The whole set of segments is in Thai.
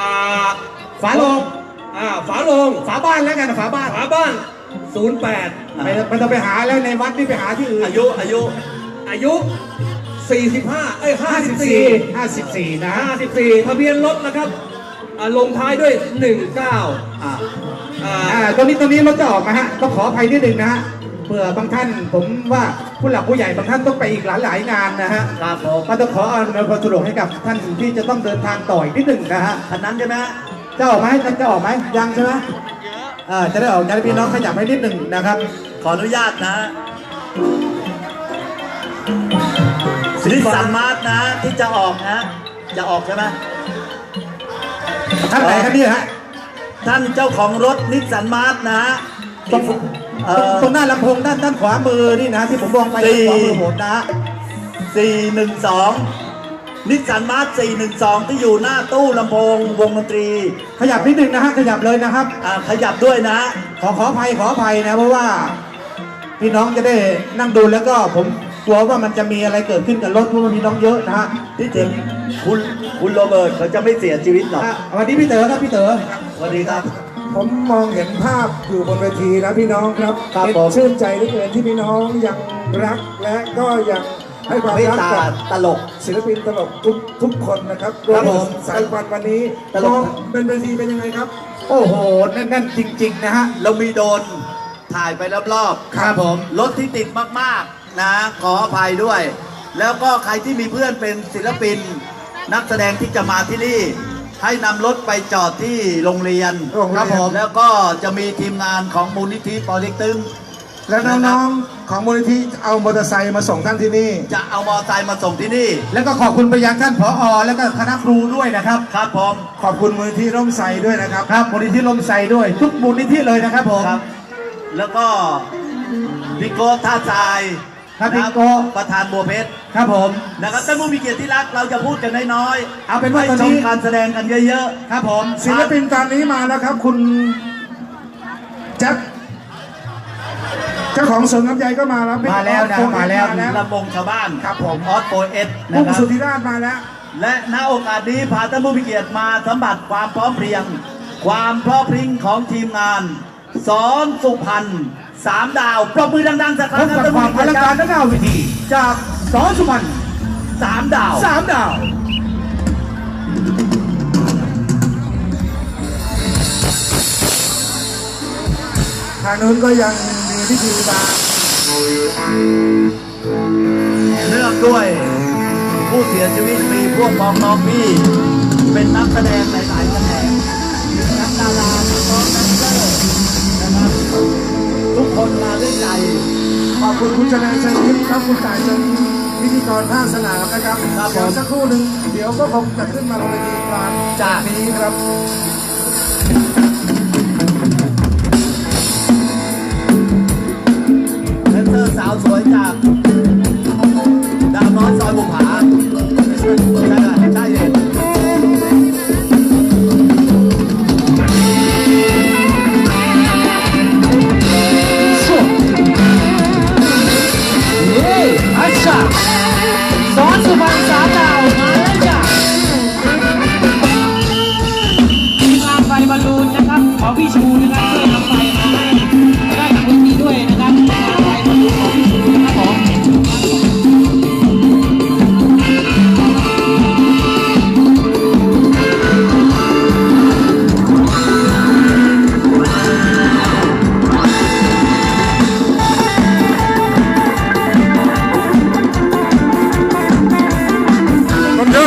อ่าฝาโลงอ่าฝาโลงฝาบ้านแล้วกันฝาบ้าน ฝาบ้าน 08 ไม่ไม่ต้องไปหาแล้วในวัดนี่ไปหาที่อื่นอายุอายุอายุ 45 เอ้ย 54 54 นะ 54 ทะเบียนรถนะครับอ่าลงท้ายด้วย 19 อ่าอ่า อ่าตรงนี้ตรงนี้รถจะออกมาฮะต้องขออภัยนิดหนึ่งนะฮะเผื่อบางท่านผมว่า ผู้หลักผู้ใหญ่บางท่านต้องไปอีกหลายหลายๆงานนะฮะครับผมก็ต้องขออำนวยความสะดวกให้กับท่านที่จะต้องเดินทางต่ออีกนิดหนึ่งนะฮะคันนั้นใช่ไหมฮะจะออกไหมจะออกไหมยังใช่ไหมอ่าจะได้ออกจะได้พี่น้องขยับให้นิดหนึ่งนะครับ ขออนุญาตนะนิสสันมาร์ทนะที่จะออกนะจะออกใช่ไหมท่านไหนครับนี่ฮะท่านเจ้าของรถนิสสันมาร์ทนะตรง เอ่อตรงหน้าลำโพงด้านด้านขวามือนี่นะ ที่ผมมองไปสี่ขวามือผมนะ412นิสสันมาร์ท412 ที่อยู่หน้าตู้ลำโพงวงดนตรีขยับนิดหนึ่งนะฮะขยับเลยนะครับ อ่าขยับด้วยนะ ขอขออภัยขออภัยนะเพราะว่า พี่น้องจะได้นั่งดูแล้วก็ผมกลัวว่ามันจะมีอะไรเกิดขึ้นกับรถเพราะว่ามีน้องเยอะนะฮะที่จริงคุณคุณโรเบิร์ตเขาจะไม่เสียชีวิตหรอกอะสวัสดีพี่เต๋อครับพี่เต๋อ สวัสดีครับ ผมมองเห็นภาพอยู่บนเวทีนะพี่น้องครับครับเป็นผม ชื่นใจเหลือเกินที่พี่น้องยังรักและก็ยังให้ความเมตรักตากับ ตลก ศิลปินตลกทุกทุกคนนะครับรวครับผมสายวันวันนี้ตลก มองเป็นเวทีเป็นยังไงครับ โอ้โหแน่นๆจริง ๆ นะฮะ เรามีโดรนถ่ายไปรอบๆครับผม รถที่ติดมากๆนะ ขออภัยด้วย แล้วก็ใครที่มีเพื่อนเป็นศิลปิน นักแสดงที่จะมาที่นี่ ให้นำรถไปจอดที่โรงเรียนโรงเรียน ครับผมแล้วก็จะมีทีมงานของมูลนิธิปอเต็กตึงและน้องๆของมูลนิธิเอามอเตอร์ไซค์มาส่งท่านที่นี่ จะเอามอเตอร์ไซค์มาส่งที่นี่แล้วก็ขอบคุณไปยังท่านผอ แล้วก็คณะครูด้วยนะครับ ครับผมขอบคุณมูลนิธิร่มไทรด้วยนะครับ ครับมูลนิธิลมใสด้วย ทุกมูลนิธิเลยนะครับผม ครับ แล้วก็พี่โก้ท่าทราย ครับพี่โก้นะประธานบัวเพชรครับผมนะครับท่านผู้มีเกียรติที่รักเราจะพูดกันน้อยๆเอาเป็นว่าให้ตอนชนี้มการแสดงกันเยอะครับผมศิลปินตอนนี้มาแล้วครับ คุณแจ็คเจ้าของสวนลำไยก็มาแล้วมาแล้วนะโฟร์มาแล้วๆลำวงชาวบ้านครับผมออสโปเอสนะพุ่งครับสุธิราชมาแล้ว และณโอกาสนี้พาท่านผู้มีเกียรติมาสัมผัสความพร้อมเพรียง ความพร้อมพริ้งของทีมงานสอนสุพรรณ สามดาวปรบมือดังๆสักคพรั้บงคกัรับบความอลังการด้านหน้าเวทีจากสอนสุพรรณสามดาว สามดาว ทางนู้นก็ยังมีพิธีมาเนื่องด้วยผู้เสียชีวิตมีพวกพ้องน้องพี่ เป็นนักแสดงหลายๆแสดง คนมาด้วยใจ ขอบคุณคุณชนะเชิญยิ้มครับคุณต่ายเชิญยิ้มพิธีกรภาคสนามนะครับครับผม เดี๋ยวสักครู่หนึ่งเดี๋ยวก็คงจะขึ้นมาบนเวทีกลางจ้ะ นี้ครับแดนเซอร์สาวสวยจาก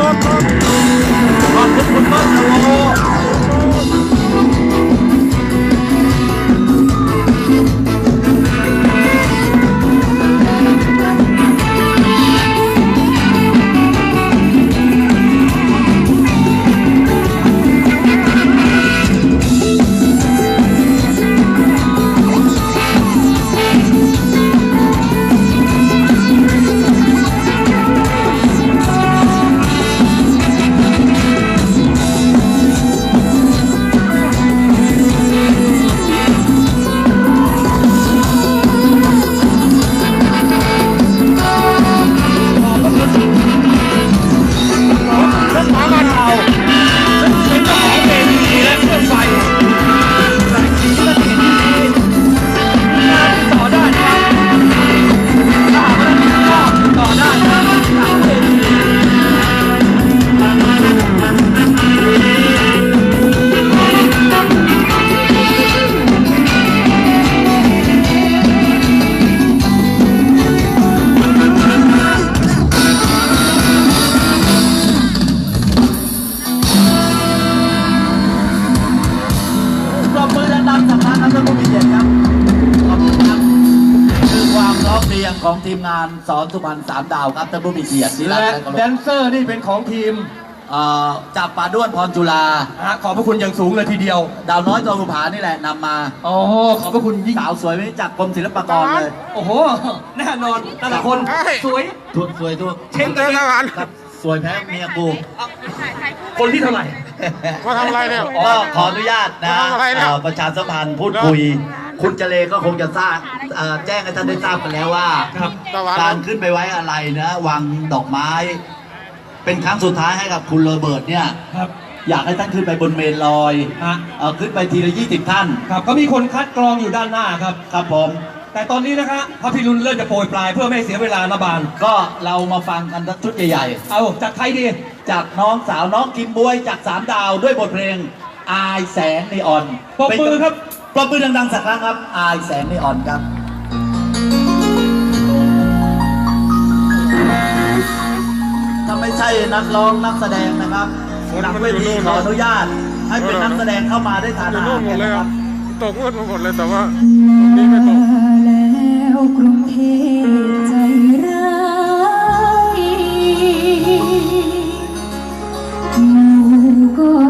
ข ของทีมงานสอนสุพรรณสามดาวครับท่านผู้มีเกียรติที่รักและและเคารแดพนเซอร์นี่เป็นของทีมเอ่อจากป่าด้วนพรจุฬานะฮะขอบพระคุณอย่างสูงเลยทีเดียวดาวน้อยจอมผานี่แหละนำมาโอ้ขอบพระคุณยิ่งสาวสวยไม่จากกรมศิลปากรเลยโอ้โหแน่นอนแต่ละคนสวยทุกสวยทุกเช่นกัน ครับสวยแพ้เมียกู คนที่เท่าไหร่ มาทำอะไรเนี่ย ก็ขออนุญาตนะทำอะไรเนี่ย เอ่อประชาสัมพันธ์พูดคุย คุณเจเลก็คงจะทราบเอ่อแจ้งให้ท่านได้ทราบกันแล้วว่า ครับการขึ้นไปไว้อะไรนะวางดอกไม้ เป็นครั้งสุดท้ายให้กับคุณโรเบิร์ตเนี่ย ครับอยากให้ท่านขึ้นไปบนเมนลอยฮะเอ่อขึ้นไปทีละยี่สิบท่าน ครับก็มีคนคัดกรองอยู่ด้านหน้าครับ ครับผม แต่ตอนนี้นะครับพระพิรุณเริ่มจะโปรยปลายเพื่อไม่ให้เสียเวลานะบานก็เรามาฟังกันสักชุดใหญ่เอาจากใครดีๆ จากน้องสาวน้องกิมบวยจากสามดาวด้วยบทเพลงอายแสงนีออน ปรบมือครับ ปรบมือดังๆสักครั้งครับ อายแสงนีออนครับถ้าไม่ใช่นักร้องนักแสดงนะครับฝนหลังมันเวอยู่ทีนู่นขอนะอนุญาต ให้เป็นนักแสดงเข้ามาได้ทานอยู่อานู่หานรหมดกันเลยนะคครัรับบตกมืดมาหมดเลยแต่ว่าตรงนี้ไม่ตกแล้วกรุงเทพใจร้ายหมู่ก็อาคนเยอะคนเยอะมาก